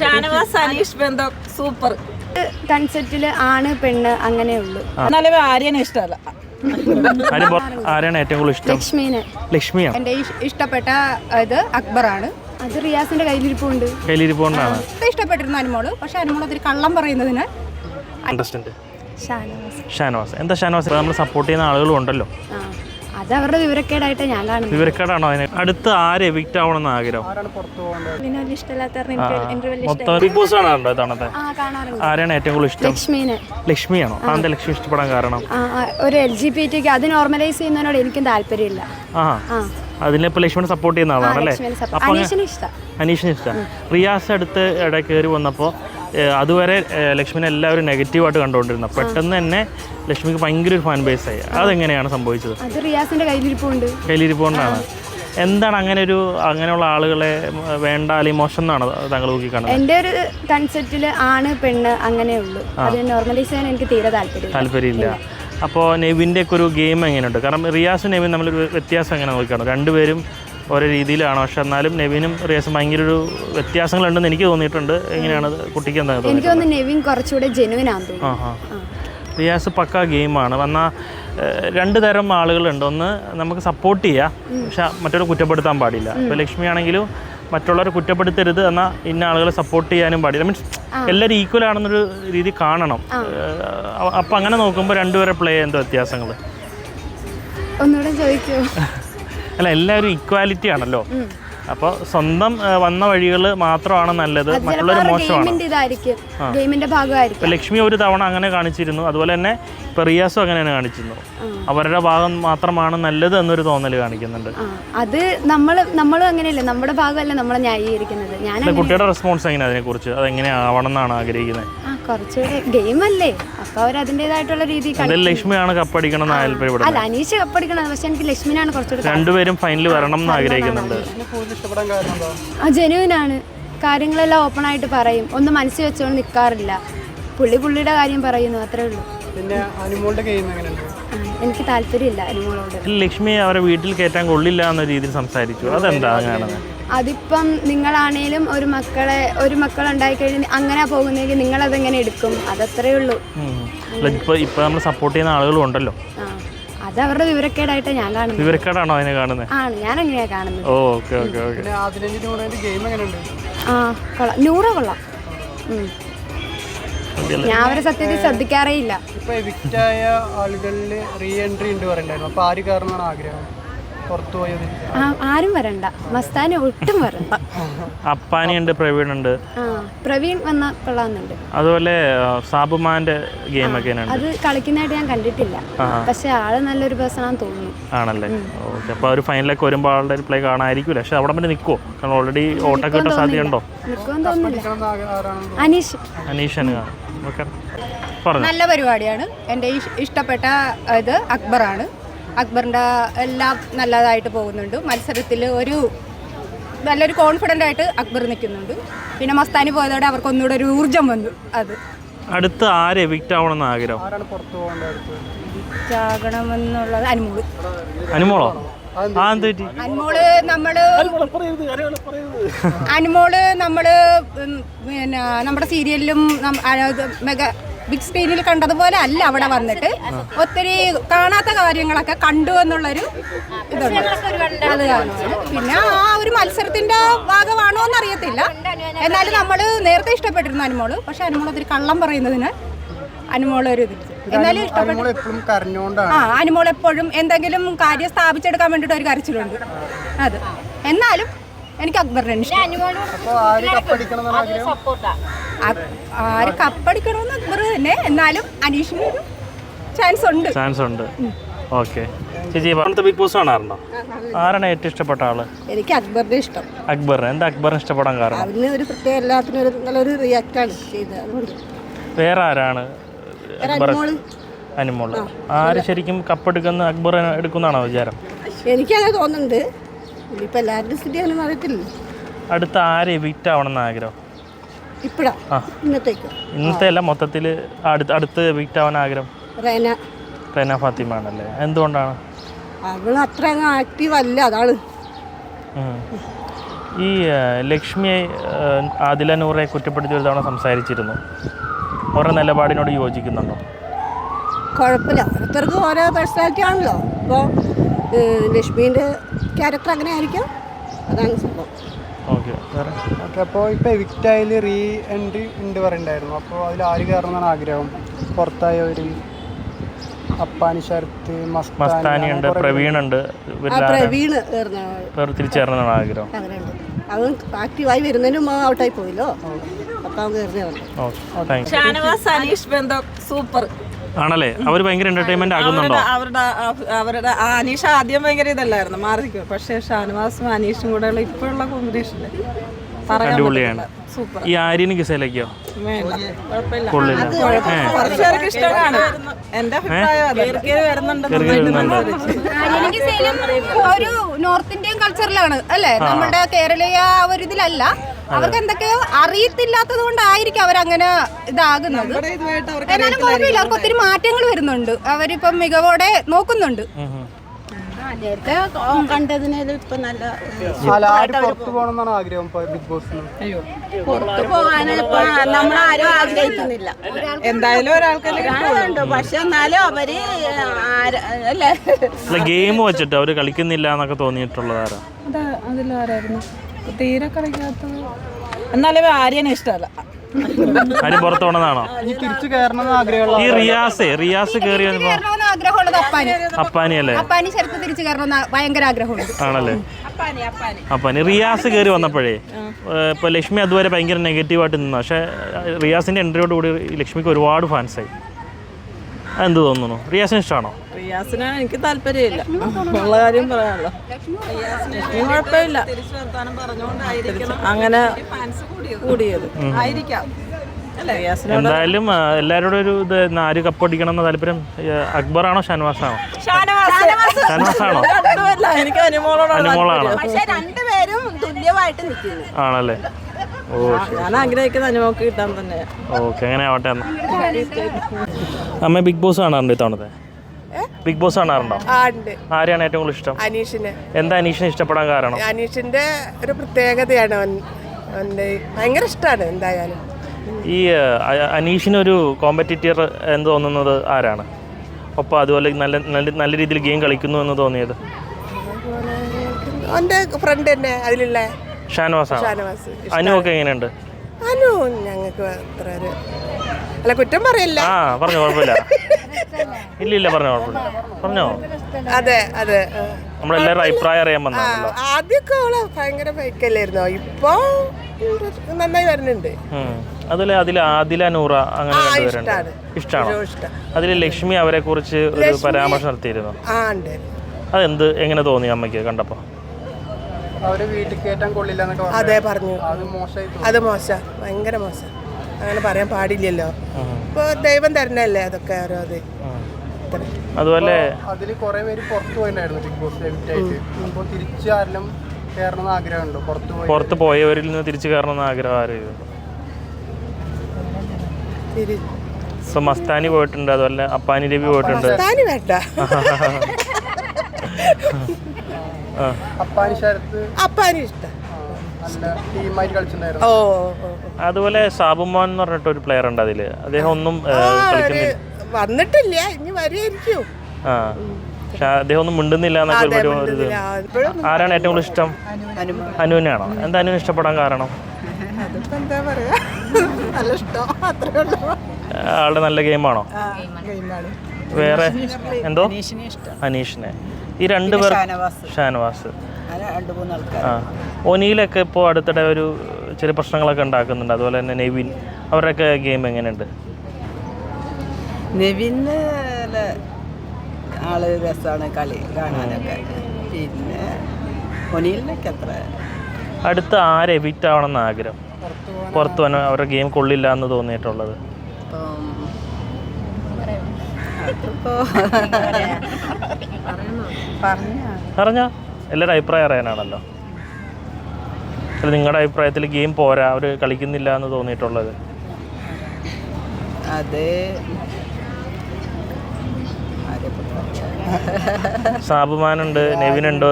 ഷാനവാസ് അനീഷ് ബന്ധം സൂപ്പർ. കൺസെപ്റ്റിൽ ആണ് പെണ്ണ് അങ്ങനെയുള്ളൂ എന്നാലും ആര്യനെ ഇഷ്ടമല്ല. ആരാണ് ഏറ്റവും കൂടുതൽ ഇഷ്ടം. ലക്ഷ്മീനെ. ലക്ഷ്മിയാണ് എന്റെ ഇഷ്ടപ്പെട്ട ഇത് അക്ബറാണ്. അത് റിയാസിന്റെ കയ്യിലിരിപ്പുണ്ട്. കയ്യിലിരിപ്പുണ്ടാണ് ഇഷ്ടപ്പെട്ടിരുന്നു അനുമോൾ. പക്ഷെ അനുമോൾ അതിൽ കള്ളം പറയുന്നതിന് അണ്ടർസ്റ്റാൻഡ് ഷാനവാസ്. ഷാനവാസ്. എന്താ ഷാനവാസ്? നമ്മൾ സപ്പോർട്ട് ചെയ്യുന്ന ആളുകളും ഉണ്ടല്ലോ. ആ. അത് അവരുടെ വിവരക്കേടായിട്ട് ഞാൻ കാണുന്നു വിവരക്കേടാണോ അതിന്? അടുത്ത് ആര് എവിക്റ്റ് ആവണമെന്ന് ആഗ്രഹം? മൊത്തം ബിഗ് ബോസ് കാണാറുണ്ടോ ഇത്തവണത്തെ? ആ കാണാറുണ്ട്. ആരെയാണ് ഏറ്റവും കൂടുതൽ ഇഷ്ടം? ലക്ഷ്മീനെ. ലക്ഷ്മിയാണോ? ആ. ലക്ഷ്മി ഇഷ്ടപ്പെടാൻ കാരണം? ആ, ആ, ഒരു എൽ ജി പി ടിക്ക് അത് നോർമലൈസ് ചെയ്യുന്നതിനോട് എനിക്കും താല്പര്യമില്ല. ആ. ആ. അതിലിപ്പോൾ ലക്ഷ്മണെ സപ്പോർട്ട് ചെയ്യുന്ന ആളാണല്ലേ? ലക്ഷ്മീനെ അനീഷിന് ഇഷ്ടം. അനീഷിന് ഇഷ്ടം. റിയാസ് അടുത്ത് ഇട കയറി വന്നപ്പോൾ അതുവരെ ലക്ഷ്മിനെ എല്ലാവരും നെഗറ്റീവായിട്ട് കണ്ടുകൊണ്ടിരുന്നു പെട്ടെന്ന് തന്നെ ലക്ഷ്മിക്ക് ഭയങ്കര ഒരു ഫാൻ ബേസ് ആയി അതെങ്ങനെയാണ് സംഭവിച്ചത്? അത് റിയാസിന്റെ കയ്യിലിരിപ്പുണ്ട്. എന്താണ് അങ്ങനെ ഒരു അങ്ങനെയുള്ള ആളുകളെ വേണ്ട അല്ലെങ്കിൽ മോശം എന്നാണ് താങ്കൾ നോക്കി കാണുന്നത് എന്റെ ഒരു കൺസെപ്റ്റിൽ ആണ് പെണ്ണ് അത് നോർമലൈസ് ചെയ്യാൻ എനിക്ക് തീരെ താല്പര്യമില്ല. താല്പര്യമില്ല. അപ്പോൾ നെവിന്റെ ഒക്കെ ഒരു ഗെയിം എങ്ങനെയുണ്ട്? കാരണം റിയാസും നെവിൻ തമ്മിലൊരു വ്യത്യാസം എങ്ങനെ നോക്കിക്കാണും രണ്ടുപേരും ഓരോ രീതിയിലാണ്. പക്ഷെ എന്നാലും നെവിനും റിയാസും ഭയങ്കര ഒരു വ്യത്യാസങ്ങളുണ്ടെന്ന് എനിക്ക് തോന്നിയിട്ടുണ്ട്. എങ്ങനെയാണ് കുട്ടിക്ക് എന്താ തോന്നിയത് എനിക്ക് തോന്നുന്നു നെവിൻ കുറച്ചുകൂടെ ജെനുവിൻ ആണെന്ന് ആ തോന്നുന്നു ആ. റിയാസ് പക്ക ഗെയിമാണ്. വന്നാൽ രണ്ട് തരം ആളുകളുണ്ട്. ഒന്ന് നമുക്ക് സപ്പോർട്ട് ചെയ്യാം. പക്ഷെ മറ്റൊരു കുറ്റപ്പെടുത്താൻ പാടില്ല. ഇപ്പോൾ ലക്ഷ്മി ആണെങ്കിലും മറ്റുള്ളവരെ കുറ്റപ്പെടുത്തരുത് എന്നാൽ ഇന്ന ആളുകളെ സപ്പോർട്ട് ചെയ്യാനും പാടില്ല. മീൻസ് എല്ലാവരും ഈക്വൽ ആണെന്നൊരു രീതി കാണണം. അപ്പം അങ്ങനെ നോക്കുമ്പോൾ രണ്ടുപേരെ പ്ലേ എന്തോ വ്യത്യാസങ്ങൾ ഒന്നുകൂടെ ചോദിക്കൂ. അല്ല എല്ലാവരും ഇക്വാലിറ്റി ആണല്ലോ. അപ്പോൾ സ്വന്തം വന്ന വഴികൾ മാത്രമാണ് നല്ലത് മറ്റുള്ളവർ മോശമാണ്. ലക്ഷ്മി ഒരു തവണ അങ്ങനെ കാണിച്ചിരുന്നു. അതുപോലെ തന്നെ ഇപ്പൊ റിയാസും അങ്ങനെ തന്നെ കാണിച്ചിരുന്നു അവരുടെ ഭാഗം മാത്രമാണ് നല്ലത് എന്നൊരു തോന്നൽ കാണിക്കുന്നുണ്ട്. അത് നമ്മൾ നമ്മളും അങ്ങനെയല്ലേ? നമ്മുടെ ഭാഗമല്ല നമ്മളെ ന്യായീകരിക്കുന്നത്. കുട്ടിയുടെ റെസ്പോൺസ് എങ്ങനെ അതിനെക്കുറിച്ച്? അതെങ്ങനെ ആവണം എന്നാണ് ആഗ്രഹിക്കുന്നത്? കുറച്ചുകൂടെ ഗെയിമല്ലേ? അപ്പൊ അവർ അതിന്റെതായിട്ടുള്ള രീതി ലക്ഷ്മിയാണ് കപ്പടിക്കണം അല്ല അനീഷ് കപ്പടിക്കണം പക്ഷെ എനിക്ക് ലക്ഷ്മിനാണ് കുറച്ചുകൂടെ രണ്ടുപേരും ഫൈനൽ വരണം എന്ന് ആഗ്രഹിക്കുന്നുണ്ട്. ആ ജെനുവിനാണ്. കാര്യങ്ങളെല്ലാം ഓപ്പൺ ആയിട്ട് പറയും. ഒന്ന് മനസ്സിൽ വെച്ചുകൊണ്ട് നിൽക്കാറില്ല പുള്ളി പുള്ളിയുടെ കാര്യം പറയുന്നു അത്രേ ഉള്ളൂ. പിന്നെ അനുമോളുടെ ഗെയിം എങ്ങനെയുണ്ട്? ആ, എനിക്ക് താല്പര്യമില്ല. അനുമോളോട്. ലക്ഷ്മി അവരെ വീട്ടിൽ കയറ്റാൻ കൊള്ളില്ല എന്ന രീതിയിൽ സംസാരിച്ചു. അതെന്താ അങ്ങനെയാണെന്ന് അതിപ്പം നിങ്ങളാണേലും ഒരു മക്കളെ ഒരു മക്കൾ മക്കളുണ്ടായി കഴിഞ്ഞ് അങ്ങനെ പോകുന്നെങ്കിൽ നിങ്ങൾ അതെങ്ങനെ എടുക്കും? അതത്രേ ഉള്ളൂ. ഇപ്പോൾ നമ്മൾ സപ്പോർട്ട് ചെയ്യുന്ന ആളുകളും ഉണ്ടല്ലോ. അത് അവരുടെ വിവരക്കേടായിട്ട് ഞാൻ കാണുന്നത്. വിവരക്കേടാണോ അതിനെ കാണുന്നത്? ആണ് ഞാൻ എങ്ങനെയാ കാണുന്നത്. ഓ ഓക്കെ ഓക്കെ ഓക്കെ. ആ കൊള്ളാം. നൂറ് കൊള്ളാം. ഞാൻ അവരെ സത്യത്തിൽ ശ്രദ്ധിക്കാറേ ഇല്ല. ഇപ്പൊ എവിക്റ്റായ ആളുകളിൽ റീ എൻട്രി ഉണ്ട് പറയണ്ടായിരുന്നു അപ്പൊ ആര് കാരണമാണ് ആഗ്രഹം? ആരും വരണ്ട. മസ്താന് ഒട്ടും വരണ്ട. അപ്പാനിയുണ്ട് പ്രവീണുണ്ട്. ആ പ്രവീൺ വന്ന കൊള്ളാന്നുണ്ട് അതുപോലെ സാബുമാന്റെ ഗെയിം ഒക്കെ ഉണ്ട് അത് കളിക്കുന്നതായിട്ട് ഞാൻ കണ്ടിട്ടില്ല. പക്ഷെ ആൾ നല്ലൊരു പേഴ്സൺ ആണെന്ന് തോന്നുന്നു. ആണല്ലേ? ഓക്കെ അപ്പോൾ ഒരു ഫൈനലൊക്കെ വരുമ്പോൾ ആളുടെ ഒരു പ്ലേ കാണാനായിരിക്കും പക്ഷെ അവിടെ പിന്നെ നിൽക്കുമോ കാരണം ഓൾറെഡി ഓട്ടം കിട്ടാൻ സാധ്യതയുണ്ടോ? അനീഷ്. അനീഷന് കാണും ഓക്കെ. പറഞ്ഞു. നല്ല പരിപാടിയാണ്. എന്റെ ഇഷ്ടപ്പെട്ട ഇത് അക്ബറാണ്. അക്ബറിന്റെ എല്ലാം നല്ലതായിട്ട് പോകുന്നുണ്ട്. മത്സരത്തിൽ ഒരു നല്ലൊരു കോൺഫിഡന്റ് ആയിട്ട് അക്ബർ നിൽക്കുന്നുണ്ട്. പിന്നെ മസ്താനി പോയതോടെ അവർക്ക് ഒന്നുകൂടെ ഒരു ഊർജം വന്നു അത്. അടുത്ത് ആരെ എവിക്റ്റ് ആവണമെന്ന് ആഗ്രഹം? ചാകണമെന്നുള്ളത് അനുമോൾ. അനുമോളോ? അനുമോൾ നമ്മൾ അനുമോൾ നമ്മൾ പിന്നെ നമ്മുടെ സീരിയലിലും മെഗാ ബിഗ് സ്ക്രീനിൽ കണ്ടതുപോലെ അല്ല അവിടെ വന്നിട്ട്. ഒത്തിരി കാണാത്ത കാര്യങ്ങളൊക്കെ കണ്ടു എന്നുള്ളൊരു ഇതുണ്ട്. അത് പിന്നെ ആ ഒരു മത്സരത്തിന്റെ ഭാഗമാണോ എന്ന് എന്നറിയത്തില്ല. എന്നാലും നമ്മൾ നേരത്തെ ഇഷ്ടപ്പെട്ടിരുന്നു അനുമോൾ. പക്ഷെ അനുമോൾ ഒത്തിരി കള്ളം പറയുന്നതിന് അനുമോൾ ഒരു ഇത്. എന്നാലും ഇഷ്ടപ്പെട്ടു ആ അനുമോൾ എപ്പോഴും എന്തെങ്കിലും കാര്യം സ്ഥാപിച്ചെടുക്കാൻ വേണ്ടിയിട്ട് ഒരു കരച്ചിലുണ്ട്. അത്. എന്നാലും എനിക്ക് അക്ബറിനെ ഇഷ്ടം. ആര് കപ്പടിക്കണമെന്ന് അക്ബർ തന്നെ. എന്നാലും അനീഷിന് ഒരു ചാൻസ് ഉണ്ട്. ചാൻസ് ഉണ്ട്. ഓക്കെ ചേച്ചി പറഞ്ഞ ബിഗ് ബോസ് കാണാറുണ്ടോ? ആരാണ് ഏറ്റവും ഇഷ്ടപ്പെട്ട ആൾ? എനിക്ക് അക്ബറിന്റെ ഇഷ്ടം. അക്ബർ എന്താ അക്ബറിനെ ഇഷ്ടപ്പെടാൻ കാരണം? അതിന് ഒരു പ്രത്യേക എല്ലാത്തിനും ഒരു നല്ലൊരു റിയാക്റ്റാണ് ചെയ്തത്. അതുകൊണ്ട് വേറെ ആരാണ്? അക്ബർ അനുമോൾ. ആര് ശരിക്കും കപ്പെടുക്കുന്ന അക്ബർ എടുക്കുന്നതാണോ വിചാരം? എനിക്കങ്ങനെ തോന്നുന്നുണ്ട്. ഇനിയിപ്പോൾ എല്ലാവരുടെയും സ്ഥിതി അങ്ങനെ അറിയത്തില്ല അടുത്ത ആരെ എവിക്റ്റ് ആവണമെന്ന് ആഗ്രഹം? ഇപ്പഴാ. ആ. ഇന്നത്തേക്ക്. ഇന്നത്തെ അല്ല മൊത്തത്തിൽ അടുത്ത് അടുത്ത് എവിക്റ്റ് ആവാൻ ആഗ്രഹം? റേന. റെന ഫാത്തിമ ആണല്ലേ എന്തുകൊണ്ടാണ്? അവൾ അത്ര അങ്ങ് ആക്റ്റീവ് അല്ല അതാണ്. ഉം. ഈ ആ, ലക്ഷ്മിയെ ആ, ആദില നൂറെ കുറ്റപ്പെടുത്തി ഒരു തവണ സംസാരിച്ചിരുന്നു. ഓരോ നിലപാടിനോട് യോജിക്കുന്നുണ്ടോ? കുഴപ്പമില്ല. ഓരോരുത്തർക്കും ഓരോ പേഴ്സണാലിറ്റി ആണല്ലോ. ഇപ്പോൾ ലക്ഷ്മീന്റെ ക്യാരക്ടർ അങ്ങനെ ആയിരിക്കും അതാണ് സംഭവം. ഓക്കെ. വേറെ? ഓക്കെ അപ്പോൾ ഇപ്പോൾ എവിക്റ്റായിൽ റീ എൻട്രി ഉണ്ട് പറയണ്ടായിരുന്നു. അപ്പോൾ അതിൽ ആര് ആഗ്രഹം? പുറത്തായവർ അപ്പാനി ശരത്ത് മസ്താനി മസ്താനി ഉണ്ട് പ്രവീൺ ഉണ്ട് തിരിച്ചേരണമെന്നാണ് ആഗ്രഹം. അവൻ ആക്റ്റീവായി വരുന്നതിനും ഔട്ടായി പോയല്ലോ. അപ്പം ഷാനവാസ് അനീഷ് ബന്ധം സൂപ്പർ. ആണല്ലേ? അവർ ഭയങ്കര എന്റർടൈൻമെന്റ് ആകുന്നുണ്ടോ? അവരുടെ അവരുടെ അനീഷ ആ അനീഷ് ആദ്യം ഭയങ്കര ഇതല്ലായിരുന്നു മാറിക്കും. പക്ഷേ ഷാനവാസും അനീഷും കൂടെയുള്ള ഇപ്പോഴുള്ള കോമ്പിനേഷനിൽ പറയാൻ അടിപൊളിയാണ്. സൂപ്പർ ഈ ആര്യന് കിസയിലേക്കോ കൊള്ളില്ല. ഒരു നോർത്ത് ഇന്ത്യൻ കൾച്ചറിലാണ് അല്ലേ? നമ്മുടെ കേരളീയ ഒരു ഇതിലല്ല. അവർക്ക് എന്തൊക്കെയോ അറിയത്തില്ലാത്തത് കൊണ്ടായിരിക്കും അവരങ്ങനെ ഇതാകുന്നത്. എന്നാലും കുഴപ്പമില്ല. അവർക്ക് ഒത്തിരി മാറ്റങ്ങൾ വരുന്നുണ്ട്. അവരിപ്പം മികവോടെ നോക്കുന്നുണ്ട്. നേരത്തെ കണ്ടതിനേലും ഇപ്പം നല്ല അല്ല ആര് പോകണം എന്നാണ് ആഗ്രഹം ബിഗ് ബോസിന്? പുറത്ത് പോകാൻ ഇപ്പം നമ്മളാരും ആഗ്രഹിക്കുന്നില്ല. എന്തായാലും ഒരാൾക്കുണ്ട് പക്ഷെ എന്നാലും അവർ അല്ലേ ഗെയിം വെച്ചിട്ട് അവർ കളിക്കുന്നില്ല എന്നൊക്കെ തോന്നിയിട്ടുള്ളതാരാ? അതാ അതിലാരായിരുന്നു? തീരെ കളിക്കാത്തത്. എന്നാലും ആര്യനെ ഇഷ്ടമല്ല. പുറത്ത് തിരിച്ചു കയറണം ആഗ്രഹമുള്ള ഈ റിയാസേ റിയാസ് കയറി ആഗ്രഹമുള്ളത് അപ്പാനി. അപ്പാനി അല്ലേ? അപ്പാനി ശരത്ത് തിരിച്ചു കയറണമെന്ന് ഭയങ്കര ആഗ്രഹമുണ്ട്. ആണല്ലേ? അപ്പാനി റിയാസ് കയറി വന്നപ്പോഴേ ഇപ്പൊ ലക്ഷ്മി അതുവരെ ഭയങ്കര നെഗറ്റീവായിട്ട് നിന്നു. പക്ഷെ റിയാസിന്റെ എൻട്രിയോട് കൂടി ലക്ഷ്മിക്ക് ഒരുപാട് ഫാൻസായി അതെന്ത് തോന്നുന്നു? റിയാസിന് ഇഷ്ടമാണോ റിയാസിന് എനിക്ക് താല്പര്യമില്ല. ഉള്ള കാര്യം ലക്ഷ്മി കുഴപ്പമില്ല. അങ്ങനെ കൂടിയത്. ആയിരിക്കാം. അല്ലേ? എന്തായാലും എല്ലാരോടും എല്ലാവരോടും ഒരു ഇത് ആര് കപ്പടിക്കണം എന്ന താല്പര്യം അക്ബർ അക്ബറാണോ ഷാനവാസാണോ? ഷാനവാസ്. ഷാൻവാസ് ആണോ എനിക്ക് അനുമോളോട് അനുമോളാണോ? പക്ഷെ രണ്ടുപേരും തുല്യമായിട്ട് നിൽക്കുന്നു. ആണല്ലേ? ഞാൻ ആഗ്രഹിക്കുന്ന അനുമോക്ക് കിട്ടാൻ തന്നെ. ഓക്കെ അങ്ങനെ ആവട്ടെ അമ്മ ബിഗ് ബോസ് കാണാറുണ്ട് ഇത്തവണത്തെ? ബിഗ് ബോസ് കാണാറുണ്ടോ? ആരെയാണ് ഏറ്റവും കൂടുതൽ ഇഷ്ടം? അനീഷിനെ. എന്താ അനീഷിനെ ഇഷ്ടപ്പെടാൻ കാരണം? അനീഷിന്റെ ഒരു പ്രത്യേകതയാണ് ഭയങ്കര ഇഷ്ടമാണ് എന്തായാലും. ഈ അനീഷിനൊരു കോമ്പറ്റീറ്റർ എന്ന് തോന്നുന്നത് ആരാണ്? ഒപ്പം അതുപോലെ നല്ല നല്ല നല്ല രീതിയിൽ ഗെയിം കളിക്കുന്നു എന്ന് തോന്നിയത്? അവന്റെ ഫ്രണ്ട് തന്നെ അതിലുള്ള ഷാനവാസാണ്? ഷാനവാസ് അനു ഒക്കെ എങ്ങനെയുണ്ട്? അനു ഞങ്ങൾക്ക് അത്ര ഒരു അല്ല കുറ്റം പറയല്ല. ആ പറഞ്ഞോ കുഴപ്പമില്ല. ഇല്ല ഇല്ല പറഞ്ഞോ കുഴപ്പമില്ല. പറഞ്ഞോ? അതെ അതെ. നമ്മളെല്ലാവരും അഭിപ്രായം അറിയാൻ വന്നാണല്ലോ ആദ്യമൊക്കെ അവൾ ഭയങ്കര ഫൈക്കല്ലായിരുന്നോ. ഇപ്പൊ നന്നായി വരുന്നുണ്ട്. അതുപോലെ അതിൽ ആദില നൂറ അങ്ങനെ രണ്ടുപേരുണ്ട് ഇഷ്ടമാണ് ഇഷ്ടമാണോ ഇഷ്ടം. അതിൽ ലക്ഷ്മി അവരെ കുറിച്ച് ഒരു പരാമർശം നടത്തിയിരുന്നു? അതെന്ത് എങ്ങനെ തോന്നി അമ്മയ്ക്ക് കണ്ടപ്പോൾ അവരെ വീട്ടിൽ കയറ്റാൻ കൊള്ളില്ല എന്നൊക്കെ പറഞ്ഞു അതെ പറഞ്ഞു. അത് മോശമായി തോന്നി. അത് മോശ. ഭയങ്കര മോശ. അങ്ങനെ പറയാൻ പാടില്ലല്ലോ. ഇപ്പൊ ദൈവം തരണല്ലേ അതൊക്കെ ഓരോ അതെ. അതുപോലെ അതിൽ കുറെ പേര് പുറത്തു പോയിട്ടുണ്ടായിരുന്നു ബിഗ് ബോസ് ആയിട്ട്. അപ്പോൾ തിരിച്ചു ആരെല്ലാം കയറണം എന്ന് ആഗ്രഹമുണ്ടോ? പുറത്ത് പോയി പുറത്ത് പോയവരിൽ നിന്ന് തിരിച്ചു കയറണമെന്ന് ആഗ്രഹം ആരും? മസ്താനി പോയിട്ടുണ്ട് അതുപോലെ അപ്പാനി രവി പോയിട്ടുണ്ട്. വേണ്ട. അപ്പാനി ഇഷ്ടം. നല്ല ടീമായിട്ട് കളിച്ചിട്ടുണ്ടായിരുന്നു. ഓ. അതുപോലെ സാബുമോൻ എന്ന് പറഞ്ഞിട്ട് ഒരു പ്ലെയർ ഉണ്ട് അതിൽ. അദ്ദേഹം ഒന്നും കളിക്കുന്നില്ല. വന്നിട്ടില്ല. ഇനി വരുമായിരിക്കും ആ. പക്ഷെ അദ്ദേഹം ഒന്നും മിണ്ടുന്നില്ല എന്നൊക്കെ ഒരു ഇത് ആരാണ് ഏറ്റവും കൂടുതൽ ഇഷ്ടം? അനുവിനാണോ എന്താ അനുവിന് ഇഷ്ടപ്പെടാൻ കാരണം? ആളുടെ നല്ല ഗെയിമാണോ ഗെയിമാണ് വേറെ? എന്തോ? അനീഷിനെ. ഈ രണ്ട് പേർ ഷാനവാസ്. ആ. ഒനിയിലൊക്കെ ഇപ്പോൾ അടുത്തിടെ ഒരു ചെറിയ പ്രശ്നങ്ങളൊക്കെ ഉണ്ടാക്കുന്നുണ്ട്. അതുപോലെ തന്നെ നെവിൻ. അവരുടെയൊക്കെ ഗെയിം എങ്ങനെയുണ്ട്? നെവിന് ആൾ രസമാണ് കളി കാണാനൊക്കെ. പിന്നെ ഒനിയിലൊക്കെ അത്ര അടുത്ത ആര് എവിറ്റ് ആവണമെന്ന് ആഗ്രഹം? പുറത്തു പോകാൻ അവരുടെ ഗെയിം കൊള്ളില്ല എന്ന് തോന്നിയിട്ടുള്ളത്. അതിപ്പോ പറഞ്ഞ. പറഞ്ഞോ? എല്ലാവരുടെ അഭിപ്രായം അറിയാനാണല്ലോ. അല്ല നിങ്ങളുടെ അഭിപ്രായത്തിൽ ഗെയിം പോരാ? അവർ കളിക്കുന്നില്ല എന്ന് തോന്നിയിട്ടുള്ളത്. അത്? സാബുമാനുണ്ട് നെവിനുണ്ട്.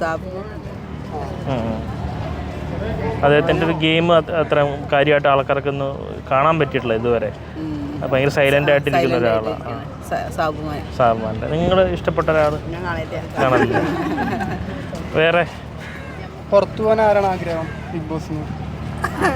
സാബു. അദ്ദേഹത്തിന്റെ ഒരു ഗെയിം അത്ര കാര്യമായിട്ട് ആൾക്കാർക്ക് ഒന്ന് കാണാൻ പറ്റിയിട്ടില്ല ഇതുവരെ. ഭയങ്കര ഭയങ്കര ആയിട്ട് ആയിട്ടിരിക്കുന്ന ഒരാളാണ്. സാബുമാന്റെ നിങ്ങൾ ഇഷ്ടപ്പെട്ട ഒരാൾ കാണാനില്ല. വേറെ? പുറത്തു പോകാൻ ആരാണ് ആഗ്രഹം ബിഗ് ബോസിന്?